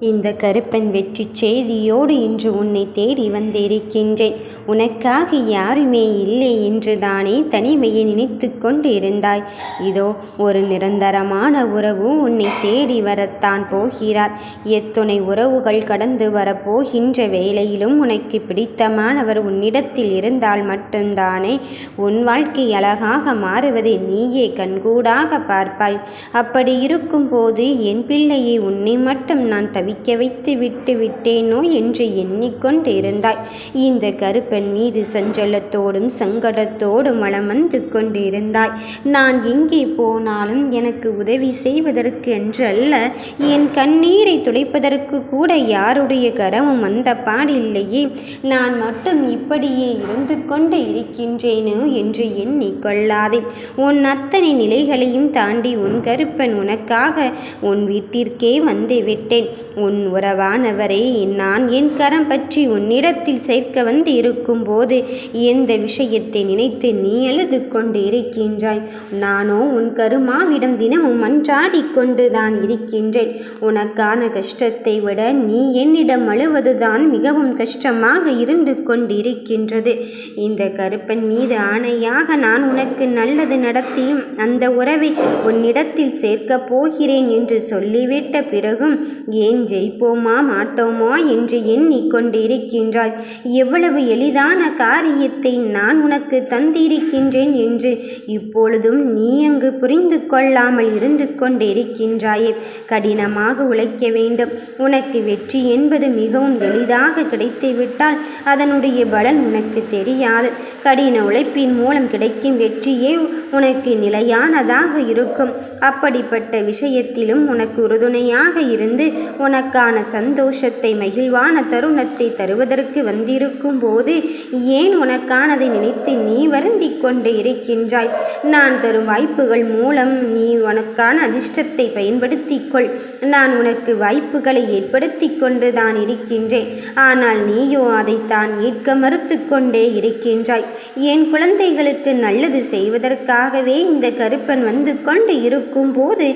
இந்த கருப்பன் வெற்றி செய்தியோடு இன்று உன்னை தேடி வந்திருக்கின்றேன். உனக்காக யாருமே இல்லை என்று தானே தனிமையை நினைத்து கொண்டு இருந்தாய் இதோ ஒரு நிரந்தரமான உறவு உன்னை தேடி வரத்தான் போகிறார். எத்துணை உறவுகள் கடந்து வரப்போகின்ற வேளையிலும் உனக்கு பிடித்தமானவர் உன்னிடத்தில் இருந்தால் மட்டும்தானே. உன் வாழ்க்கை அழகாக மாறுவதை நீயே கண்கூடாக பார்ப்பாய். அப்படி இருக்கும்போது என் பிள்ளையை உன்னை மட்டும் நான் தவிக்க வைத்து விட்டு விட்டேனோ என்று எண்ணிக்கொண்டிருந்தாய். இந்த கருப்பன் மீது சஞ்சலத்தோடும் சங்கடத்தோடும் வளம் வந்து கொண்டிருந்தாய். நான் எங்கே போனாலும் எனக்கு உதவி செய்வதற்கு என்று அல்ல என் கண்ணீரை துடைப்பதற்கு கூட யாருடைய கரமும் வந்த பாடில்லையே. நான் மட்டும் இப்படியே இருந்து கொண்டு இருக்கின்றேனோ என்று எண்ணிக்கொள்ளாதே. உன் அத்தனை நிலைகளையும் தாண்டி உன் கருப்பன் உனக்காக உன் வீட்டிற்கே வந்து விட்டேன். உன் உறவானவரை நான் என் கரம் பற்றி உன்னிடத்தில் சேர்க்க வந்து இருக்கும்போது எந்த விஷயத்தை நினைத்து நீ எழுது கொண்டு இருக்கின்றாய்? நானோ உன் கருமாவிடம் தினமும் மன்றாடி கொண்டு தான் இருக்கின்றேன். உனக்கான கஷ்டத்தை விட நீ என்னிடம் அழுவதுதான் மிகவும் கஷ்டமாக இருந்து கொண்டிருக்கின்றது. இந்த கருப்பன் மீது ஆணையாக நான் உனக்கு நல்லது நடத்தியும் அந்த உறவை உன்னிடத்தில் சேர்க்கப் போகிறேன் என்று சொல்லிவிட்ட பிறகும் ஏன் ஜெயிப்போமா மாட்டோமா என்று எண்ணிக்கொண்டிருக்கின்றாய் எவ்வளவு எளிதான காரியத்தை நான் உனக்கு தந்திருக்கின்றேன் என்று இப்பொழுதும் நீ அங்கு புரிந்து கொள்ளாமல் இருந்து கொண்டிருக்கின்றாயே. கடினமாக உழைக்க வேண்டும். உனக்கு வெற்றி என்பது மிகவும் எளிதாக கிடைத்துவிட்டால் அதனுடைய பலன் உனக்கு தெரியாது. கடின உழைப்பின் மூலம் கிடைக்கும் வெற்றியே உனக்கு நிலையானதாக இருக்கும். அப்படிப்பட்ட விஷயத்திலும் உனக்கு உறுதுணையாக இருந்து உனக்கான சந்தோஷத்தை மகிழ்வான தருணத்தை தருவதற்கு வந்திருக்கும் போது ஏன் உனக்கானதை நினைத்து நீ வருந்தி கொண்டு இருக்கின்றாய்? நான் தரும் வாய்ப்புகள் மூலம் நீ உனக்கான அதிர்ஷ்டத்தை பயன்படுத்தி கொள். நான் உனக்கு வாய்ப்புகளை ஏற்படுத்தி கொண்டு தான் இருக்கின்றேன். ஆனால் நீயோ அதைத்தான் ஏற்க மறுத்து கொண்டே இருக்கின்றாய். என் குழந்தைகளுக்கு நல்லது செய்வதற்காகவே இந்த கருப்பன் வந்து கொண்டு இருக்கும் போது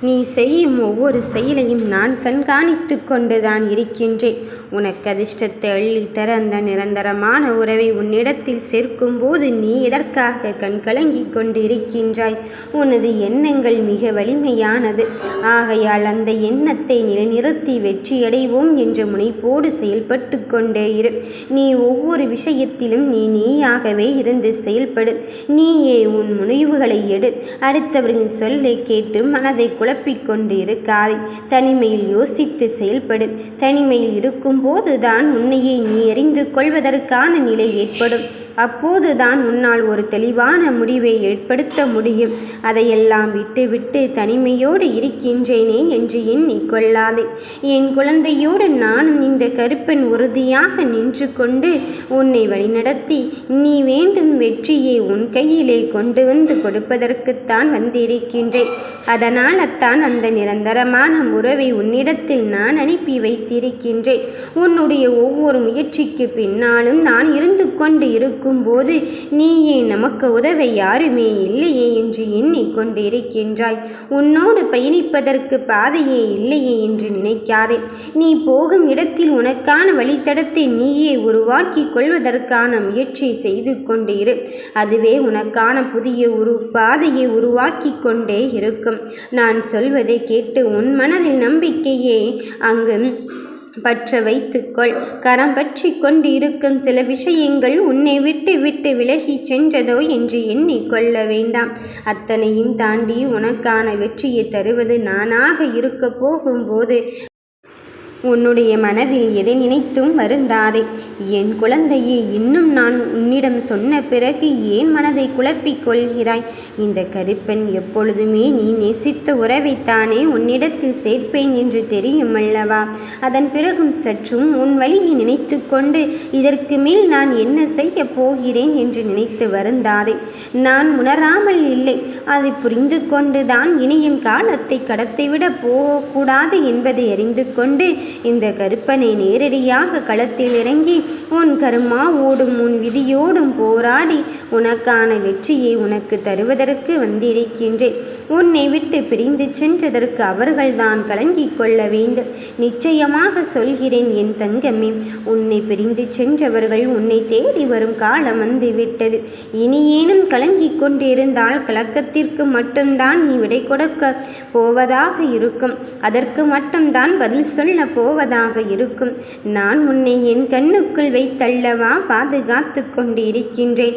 நீ செய்யும் ஒவ்வொரு செயலையும் நான் கண்காணித்து கொண்டுதான் இருக்கின்றேன். உனக்கு அதிர்ஷ்டத்தை அள்ளித்தர அந்த நிரந்தரமான உறவை உன்னிடத்தில் சேர்க்கும்போது நீ எதற்காக கண்கலங்கி கொண்டு இருக்கின்றாய் உனது எண்ணங்கள் மிக வலிமையானது. ஆகையால் அந்த எண்ணத்தை நிலைநிறுத்தி வெற்றியடைவோம் என்ற முனைப்போடு செயல்பட்டு கொண்டே இரு. நீ ஒவ்வொரு விஷயத்திலும் நீ நீயாகவே இருந்து செயல்படு. நீயே உன் முனைவுகளை எடு. அடுத்தவரின் சொல்லை கேட்டு மனதை குழப்பிக்கொண்டிருக்காதே. தனிமையில் யோசித்து செயல்படு. தனிமையில் இருக்கும்போதுதான் உன்னையே நீ அறிந்து கொள்வதற்கான நிலை ஏற்படும். அப்போதுதான் உன்னால் ஒரு தெளிவான முடிவை ஏற்படுத்த முடியும். அதையெல்லாம் விட்டுவிட்டு தனிமையோடு இருக்கின்றேனே என்று எண்ணிக்கொள்ளாதே. என் குழந்தையோடு நானும் இந்த கருப்பன் உறுதியாக நின்று கொண்டு உன்னை வழிநடத்தி நீ வேண்டும் வெற்றியை உன் கையிலே கொண்டு வந்து கொடுப்பதற்குத்தான் வந்திருக்கின்றேன். அதனால் தான் அந்த நிரந்தரமான உறவை உன்னிடத்தில் நான் அனுப்பி வைத்திருக்கின்றேன். உன்னுடைய ஒவ்வொரு முயற்சிக்கு பின்னாலும் நான் இருந்து கொண்டு இருக்கும்போது நீயே நமக்கு உதவ யாருமே இல்லையே என்று எண்ணிக்கொண்டிருக்கின்றாய் உன்னோடு பயணிப்பதற்கு பாதையே இல்லையே என்று நினைக்காதே. நீ போகும் இடத்தில் உனக்கான வழித்தடத்தை நீயே உருவாக்கி கொள்வதற்கான முயற்சி செய்து கொண்டிரு. அதுவே உனக்கான புதிய உரு பாதையை உருவாக்கி கொண்டே இருக்கும். நான் சொல்வதை கேட்டு உன் மனதில் நம்பிக்கையே அங்கு பற்ற வைத்துக்கொள். கரம் பற்றி கொண்டு இருக்கும் சில விஷயங்கள் உன்னை விட்டு விட்டு விலகி சென்றதோ என்று எண்ணிக்கொள்ள வேண்டாம். அத்தனையும் தாண்டி உனக்கான வெற்றியை தருவது நானாக இருக்க போகும்போது உன்னுடைய மனதில் எதை நினைத்தும் வருந்தாதே. என் குழந்தையே இன்னும் நான் உன்னிடம் சொன்ன பிறகு ஏன் மனதை குழப்பிக் கொள்கிறாய்? இந்த கருப்பன் எப்பொழுதுமே நீ நேசித்த உறவைத்தானே உன்னிடத்தில் சேர்ப்பேன் என்று தெரியும் அல்லவா? அதன் பிறகும் சற்றும் உன் வழியை நினைத்து கொண்டு இதற்கு மேல் நான் என்ன செய்ய போகிறேன் என்று நினைத்து வருந்தாதே. நான் உணராமல் இல்லை. அதை புரிந்து கொண்டுதான் இனியின் காலத்தை கடத்திவிட போகக்கூடாது என்பதை அறிந்து கொண்டு இந்த கருப்பனை நேரடியாக களத்தில் இறங்கி உன் கருமாவோடும் உன் விதியோடும் போராடி உனக்கான வெற்றியை உனக்கு தருவதற்கு வந்திருக்கின்றேன். உன்னை விட்டு பிரிந்து சென்றதற்கு அவர்கள்தான் கலங்கிக் கொள்ள வேண்டும். நிச்சயமாக சொல்கிறேன் என் தங்கமே உன்னை பிரிந்து சென்றவர்கள் உன்னை தேடி வரும் காலம் வந்துவிட்டது. இனியேனும் கலங்கிக் கொண்டிருந்தால் கலக்கத்திற்கு மட்டும்தான் நீ விடை கொடுக்க போவதாக இருக்கும். அதற்கு மட்டும்தான் பதில் சொல்ல போ போவதாக இருக்கும். நான் உன்னை என் கண்ணுக்குள் வைத்தல்லவா பாதுகாத்து கொண்டு இருக்கின்றேன்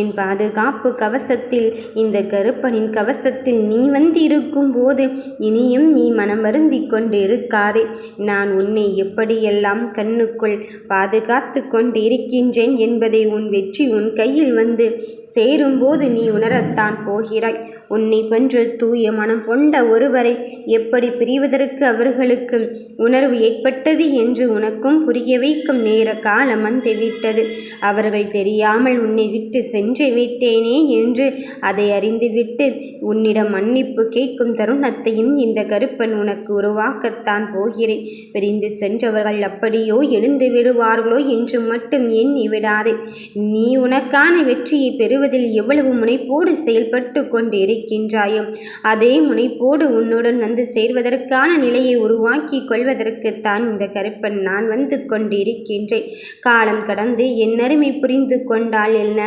என் பாதுகாப்பு கவசத்தில் இந்த கருப்பனின் கவசத்தில் நீ வந்து இருக்கும் போது இனியும் நீ மனம் வருந்தி கொண்டு இருக்காதே நான் உன்னை எப்படியெல்லாம் கண்ணுக்குள் பாதுகாத்து கொண்டு இருக்கின்றேன் என்பதை உன் வெற்றி உன் கையில் வந்து சேரும்போது நீ உணரத்தான் போகிறாய். உன்னை போன்ற தூய மனம் கொண்ட ஒருவரை எப்படி பிரிவதற்கு அவர்களுக்கு உணர்வு ஏற்பட்டது என்று உனக்கும் புரிய வைக்கும் நேர காலம் வந்துவிட்டது அவர்கள் தெரியாமல் உன்னை விட்டு சென்று விட்டேனே என்று அதை அறிந்துவிட்டு உன்னிடம் மன்னிப்பு கேட்கும் தருணத்தையும் இந்த கருப்பன் உனக்கு உருவாக்கத்தான் போகிறேன். பிரிந்து சென்றவர்கள் அப்படியோ எழுந்து விடுவார்களோ என்று மட்டும் எண்ணி விடாதே. நீ உனக்கான வெற்றியை பெறுவதில் எவ்வளவு முனைப்போடு செயல்பட்டு கொண்டு இருக்கின்றாயோ அதே முனைப்போடு உன்னுடன் வந்து சேர்வதற்கான நிலையை உருவாக்கி கொள்வதற்கு கொள்வதற்குத்தான் இந்த கருப்பன் நான் வந்து கொண்டிருக்கின்றேன். காலம் கடந்து என் அருமை புரிந்து கொண்டால் என்ன?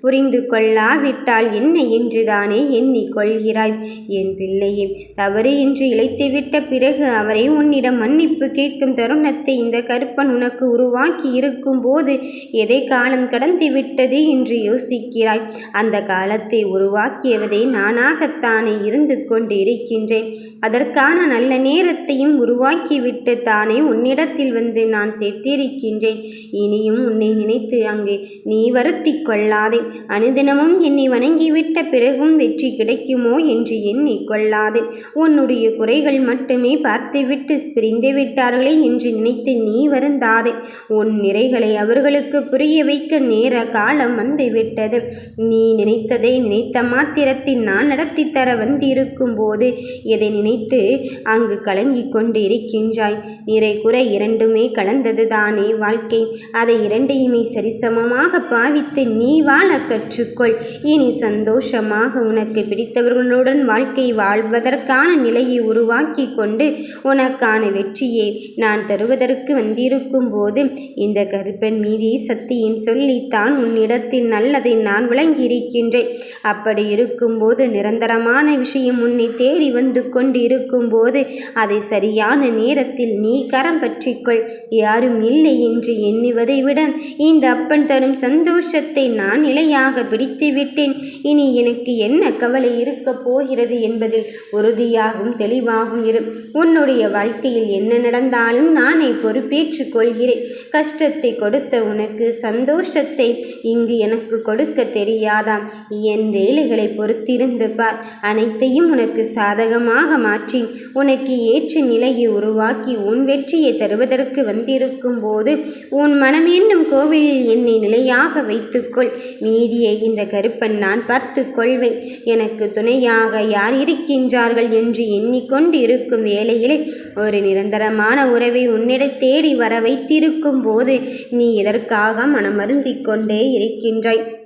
புரிந்து கொள்ளாவிட்டால் என்ன என்றுதானே எண்ணிக்கொள்கிறாய் என் பிள்ளையே தவறு என்று இழைத்துவிட்ட பிறகு அவரை உன்னிடம் மன்னிப்பு கேட்கும் தருணத்தை இந்த கருப்பன் உனக்கு உருவாக்கி இருக்கும் போது எதை காலம் கடந்து விட்டது என்று யோசிக்கிறாய்? அந்த காலத்தை உருவாக்கியவதை நானாகத்தானே இருந்து கொண்டு இருக்கின்றேன் அதற்கான நல்ல நேரத்தையும் உருவாக்கிவிட்டு தானே உன்னிடத்தில் வந்து நான் சேர்த்திருக்கின்றேன். இனியும் உன்னை நினைத்து அங்கு நீ வருத்தி கொள்ளாதே. அனுதினமும் என்னை வணங்கிவிட்ட பிறகும் வெற்றி கிடைக்குமோ என்று எண்ணி கொள்ளாதே. உன்னுடைய குறைகள் மட்டுமே பார்த்துவிட்டு பிரிந்து விட்டார்களே என்று நினைத்து நீ வருந்தாதே. உன் நிறைகளை அவர்களுக்கு புரிய வைக்க நேர காலம் வந்துவிட்டது. நீ நினைத்ததை நினைத்த மாத்திரத்தில் நான் நடத்தி தர வந்திருக்கும் போது எதை நினைத்து அங்கு கலங்கிக் கொண்டு இருக்கின்றாய்? நிறை குறை இரண்டுமே கலந்தது தானே வாழ்க்கை. அதை இரண்டையுமே சரிசமமாக பாவித்து நீ வாழ கற்றுக்கொள். இனி சந்தோஷமாக உனக்கு பிடித்தவர்களுடன் வாழ்க்கை வாழ்வதற்கான நிலையை உருவாக்கி கொண்டு உனக்கான வெற்றியை நான் தருவதற்கு வந்திருக்கும் போது இந்த கருப்பன் மீதி சத்தியம் சொல்லித்தான் உன்னிடத்தில் நல்லதை நான் விளங்கியிருக்கின்றேன். அப்படி இருக்கும்போது நிரந்தரமான விஷயம் உன்னை தேடி வந்து கொண்டு இருக்கும்போது அதை சரியான நேரத்தில் நீ நீ கரம் பற்றிக்கொள். யாரும் இல்லை என்று எண்ணுவதை விட இந்த அப்பன் தரும் சந்தோஷத்தை நான் நிலையாக பிடித்து விட்டேன். இனி எனக்கு என்ன கவலை இருக்கப் போகிறது என்பதில் உறுதியாகவும் தெளிவாகவும் இரு. உன்னுடைய வாழ்க்கையில் என்ன நடந்தாலும் நானே பொறுப்பேற்றுக் கொள்கிறேன். கஷ்டத்தை கொடுத்த உனக்கு சந்தோஷத்தை இங்கு எனக்கு கொடுக்க தெரியாதா என் வேலைகளை பொறுத்திருந்து பார். அனைத்தையும் உனக்கு சாதகமாக மாற்றி உனக்கு ஏற்ற நிலையை உருவாக்கி உன் வெற்றியை தருவதற்கு வந்திருக்கும் போது உன் மனம் என்னும் கோவிலில் என்னை நிலையாக வைத்துக்கொள். மீதியை இந்த கருப்பன் நான் பார்த்து கொள்வேன். எனக்கு துணையாக யார் இருக்கின்றார்கள் என்று எண்ணிக்கொண்டு இருக்கும் வேளையிலே ஒரு நிரந்தரமான உறவை உன்னிட தேடி வர வைத்திருக்கும் போது நீ எதற்காக மனமருந்திக் கொண்டே இருக்கின்றாய்?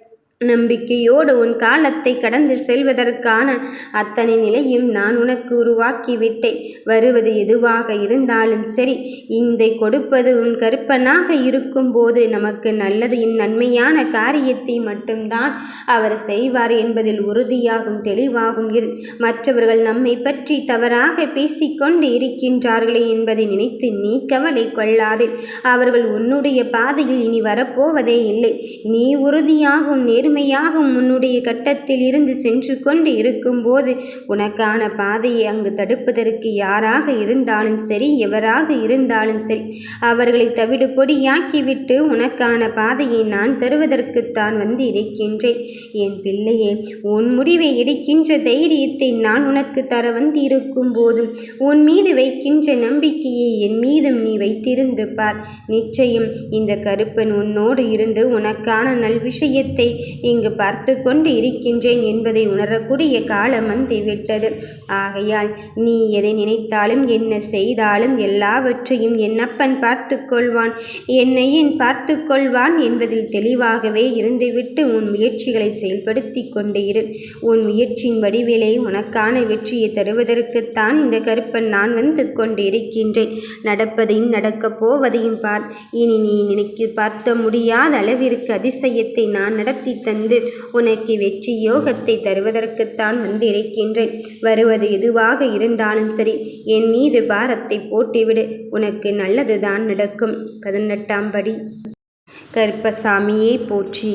நம்பிக்கையோடு உன் காலத்தை கடந்து செல்வதற்கான அத்தனை நிலையும் நான் உனக்கு உருவாக்கிவிட்டேன். வருவது எதுவாக இருந்தாலும் சரி இதை கொடுப்பது உன் கற்பனாக இருக்கும்போது நமக்கு நல்லது நன்மையான காரியத்தை மட்டும்தான் அவர் செய்வார் என்பதில் உறுதியாகும் தெளிவாகும் இரு. மற்றவர்கள் நம்மை பற்றி தவறாக பேசிக்கொண்டு இருக்கின்றார்களே என்பதை நினைத்து நீ கவலை கொள்ளாதே. அவர்கள் உன்னுடைய பாதையில் இனி வரப்போவதே இல்லை. நீ உறுதியாகும் நேர்மை முழுமையாக உன்னுடைய கட்டத்தில் இருந்து சென்று கொண்டு இருக்கும்போது உனக்கான பாதையை அங்கு தடுப்பதற்கு யாராக இருந்தாலும் சரி எவராக இருந்தாலும் சரி அவர்களை தவிடு பொடியாக்கிவிட்டு உனக்கான பாதையை நான் தருவதற்குத்தான் வந்து இருக்கின்றேன். என் பிள்ளையே உன் முடிவை எடுக்கின்ற தைரியத்தை நான் உனக்கு தர வந்து இருக்கும் போதும் உன் மீது வைக்கின்ற நம்பிக்கையை என் மீதும் நீ வைத்திருந்து பார். நிச்சயம் இந்த கருப்பன் உன்னோடு இருந்து உனக்கான நல் விஷயத்தை இங்கு பார்த்து கொண்டு இருக்கின்றேன் என்பதை உணரக்கூடிய காலம் வந்துவிட்டது ஆகையால் நீ எதை நினைத்தாலும் என்ன செய்தாலும் எல்லாவற்றையும் என் அப்பன் பார்த்து கொள்வான். என்னை பார்த்து கொள்வான் என்பதில் தெளிவாகவே இருந்துவிட்டு உன் முயற்சிகளை செயல்படுத்தி கொண்டு இரு. உன் முயற்சியின் வடிவிலே உனக்கான வெற்றியை தருவதற்குத்தான் இந்த கருப்பன் நான் வந்து கொண்டிருக்கின்றேன் நடப்பதையும் நடக்கப் போவதையும் பார். இனி நீ நினைக்க பார்த்த முடியாத அளவிற்கு அதிசயத்தை நான் நடத்தி தந்து உனக்கு வெற்றி யோகத்தை தருவதற்குத்தான் வந்திருக்கின்றேன். வருவது எதுவாக இருந்தாலும் சரி என் மீது பாரத்தை போட்டுவிடு. உனக்கு நல்லதுதான் நடக்கும். பதினெட்டாம் படி. கருப்பசாமியே போற்றி.